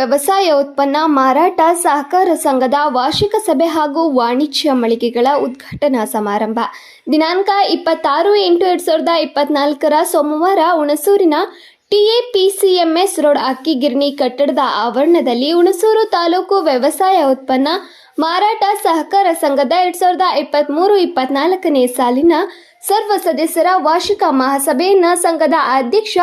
ವ್ಯವಸಾಯ ಉತ್ಪನ್ನ ಮಾರಾಟ ಸಹಕಾರ ಸಂಘದ ವಾರ್ಷಿಕ ಸಭೆ ಹಾಗೂ ವಾಣಿಜ್ಯ ಮಳಿಗೆಗಳ ಉದ್ಘಾಟನಾ ಸಮಾರಂಭ. ದಿನಾಂಕ ಇಪ್ಪತ್ತಾರು ಎಂಟು ಎರಡು ಸಾವಿರದ ಇಪ್ಪತ್ನಾಲ್ಕರ ಸೋಮವಾರ ಹುಣಸೂರಿನ ಟಿಎಪಿಸಿಎಂಎಸ್ ರೋಡ್ ಅಕ್ಕಿಗಿರಣಿ ಕಟ್ಟಡದ ಆವರಣದಲ್ಲಿ ಹುಣಸೂರು ತಾಲೂಕು ವ್ಯವಸಾಯ ಉತ್ಪನ್ನ ಮಾರಾಟ ಸಹಕಾರ ಸಂಘದ ಎರಡ್ ಸಾವಿರದ ಇಪ್ಪತ್ತ್ಮೂರು ಇಪ್ಪತ್ನಾಲ್ಕನೇ ಸಾಲಿನ ಸರ್ವ ಸದಸ್ಯರ ವಾರ್ಷಿಕ ಮಹಾಸಭೆಯನ್ನ ಸಂಘದ ಅಧ್ಯಕ್ಷ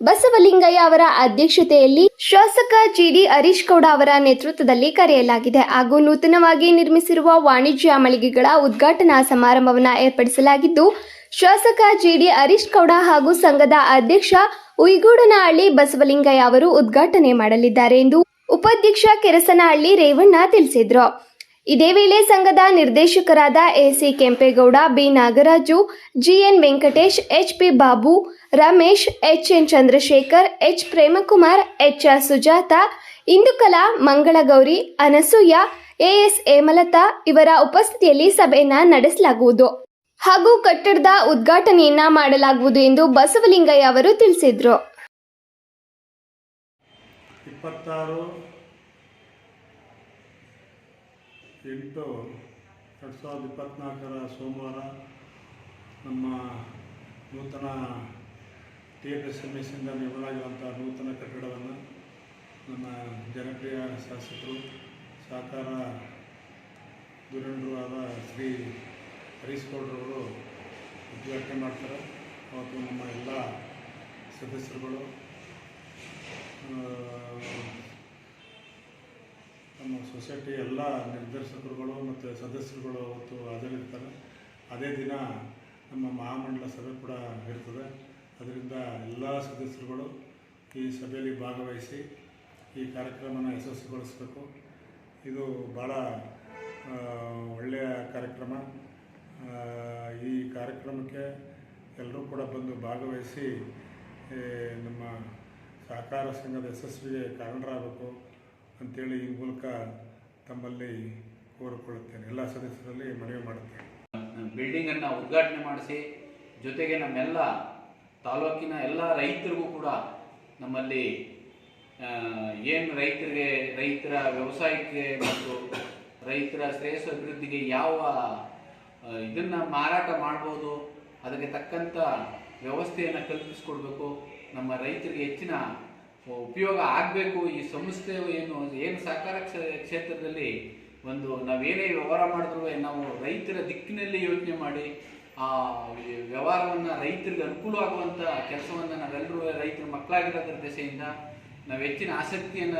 ಬಸವಲಿಂಗಯ್ಯ ಅವರ ಅಧ್ಯಕ್ಷತೆಯಲ್ಲಿ ಶಾಸಕ ಜಿಡಿ ಹರೀಶ್ ಗೌಡ ಅವರ ನೇತೃತ್ವದಲ್ಲಿ ಕರೆಯಲಾಗಿದೆ ಹಾಗೂ ನೂತನವಾಗಿ ನಿರ್ಮಿಸಿರುವ ವಾಣಿಜ್ಯ ಮಳಿಗೆಗಳ ಉದ್ಘಾಟನಾ ಸಮಾರಂಭವನ್ನು ಏರ್ಪಡಿಸಲಾಗಿದ್ದು, ಶಾಸಕ ಜಿಡಿ ಹರೀಶ್ ಗೌಡ ಹಾಗೂ ಸಂಘದ ಅಧ್ಯಕ್ಷ ಉಯ್ಗೂಡನಹಳ್ಳಿ ಬಸವಲಿಂಗಯ್ಯ ಅವರು ಉದ್ಘಾಟನೆ ಮಾಡಲಿದ್ದಾರೆ ಎಂದು ಉಪಾಧ್ಯಕ್ಷ ಕೆರಸನಹಳ್ಳಿ ರೇವಣ್ಣ ತಿಳಿಸಿದ್ರು. ಇದೇ ವೇಳೆ ಸಂಘದ ನಿರ್ದೇಶಕರಾದ A C Kempegowda, B Nagaraju, G N Venkatesh, H P Babu, Ramesh H N Chandrashekar, H Premkumar, H R Sujatha, Indukala, Mangalagowri, Anasuya, A S Hemalatha ಇವರ ಉಪಸ್ಥಿತಿಯಲ್ಲಿ ಸಭೆಯನ್ನ ನಡೆಸಲಾಗುವುದು. ಹಾಗೂ ಕಟ್ಟಡದ ಉದ್ಘಾಟನೆಯನ್ನ ಮಾಡಲಾಗುವುದು ಎಂದು ಬಸವಲಿಂಗಯ್ಯ ಅವರು ತಿಳಿಸಿದ್ರು ಇಪ್ಪತ್ತಾರು ಎಂಟು ಎರಡು ಸಾವಿರದ ಇಪ್ಪತ್ನಾಲ್ಕರ ಸೋಮವಾರ ನಮ್ಮ ನೂತನ ಟಿ ಎಫ್ ಎಸ್ ಎಂ ಎಸ್ಸಿಂದ ನಿರ್ಮಾಣವಾಗಿರುವಂಥ ನೂತನ ಕಟ್ಟಡವನ್ನು ನಮ್ಮ ಜನಪ್ರಿಯ ಶಾಸಕರು, ಸಹಕಾರ ಧುರಂಡರು ಆದ ಶ್ರೀ ಹರೀಶ್ ಗೌಡ್ರವರು ಉದ್ಘಾಟನೆ ಮಾಡ್ತಾರೆ. ಅವತ್ತು ನಮ್ಮ ಎಲ್ಲ ಸದಸ್ಯರುಗಳು ಸೊಸೈಟಿ ಎಲ್ಲ ನಿರ್ದೇಶಕರುಗಳು ಮತ್ತು ಸದಸ್ಯರುಗಳು ಅವತ್ತು ಹಾಜರಿರ್ತಾರೆ. ಅದೇ ದಿನ ನಮ್ಮ ಮಹಾಮಂಡಲ ಸಭೆ ಕೂಡ ಇರ್ತದೆ ಅದರಿಂದ ಎಲ್ಲ ಸದಸ್ಯರುಗಳು ಈ ಸಭೆಯಲ್ಲಿ ಭಾಗವಹಿಸಿ ಈ ಕಾರ್ಯಕ್ರಮನ ಯಶಸ್ವಿಗೊಳಿಸಬೇಕು. ಇದು ಭಾಳ ಒಳ್ಳೆಯ ಕಾರ್ಯಕ್ರಮ. ಈ ಕಾರ್ಯಕ್ರಮಕ್ಕೆ ಎಲ್ಲರೂ ಕೂಡ ಬಂದು ಭಾಗವಹಿಸಿ ನಮ್ಮ ಸಹಕಾರ ಸಂಘದ ಯಶಸ್ವಿಗೆ ಕಾರಣರಾಗಬೇಕು ಅಂಥೇಳಿ ಈ ಮೂಲಕ ತಮ್ಮಲ್ಲಿ ಕೋರಿಕೊಳ್ಳುತ್ತೇನೆ. ಎಲ್ಲ ಸದಸ್ಯರಲ್ಲಿ ಮನವಿ ಮಾಡುತ್ತೇನೆ. ಬಿಲ್ಡಿಂಗನ್ನು ಉದ್ಘಾಟನೆ ಮಾಡಿಸಿ, ಜೊತೆಗೆ ನಮ್ಮೆಲ್ಲ ತಾಲೂಕಿನ ಎಲ್ಲ ರೈತರಿಗೂ ಕೂಡ ನಮ್ಮಲ್ಲಿ ಏನು ರೈತರಿಗೆ, ರೈತರ ವ್ಯವಸಾಯಕ್ಕೆ ಮತ್ತು ರೈತರ ಶ್ರೇಯಸ್ ಅಭಿವೃದ್ಧಿಗೆ ಯಾವ ಇದನ್ನ ಮಾರಾಟ ಮಾಡ್ಬೋದು, ಅದಕ್ಕೆ ತಕ್ಕಂಥ ವ್ಯವಸ್ಥೆಯನ್ನು ಕಲ್ಪಿಸಿಕೊಡ್ಬೇಕು. ನಮ್ಮ ರೈತರಿಗೆ ಹೆಚ್ಚಿನ ಉಪಯೋಗ ಆಗಬೇಕು, ಈ ಸಂಸ್ಥೆ ಏನು ಏನು ಸಹಕಾರ ಕ್ಷೇ- ಕ್ಷೇತ್ರದಲ್ಲಿ ಒಂದು ನಾವೇನೇ ವ್ಯವಹಾರ ಮಾಡಿದ್ರು ನಾವು ರೈತರ ದಿಕ್ಕಿನಲ್ಲಿ ಯೋಚನೆ ಮಾಡಿ, ಆ ವ್ಯವಹಾರವನ್ನು ರೈತರಿಗೆ ಅನುಕೂಲ ಆಗುವಂಥ ಕೆಲಸವನ್ನು ನಾವೆಲ್ಲರೂ ರೈತರ ಮಕ್ಕಳಾಗಿರೋದ್ರ ದೆಸೆಯಿಂದ ನಾವು ಹೆಚ್ಚಿನ ಆಸಕ್ತಿಯನ್ನು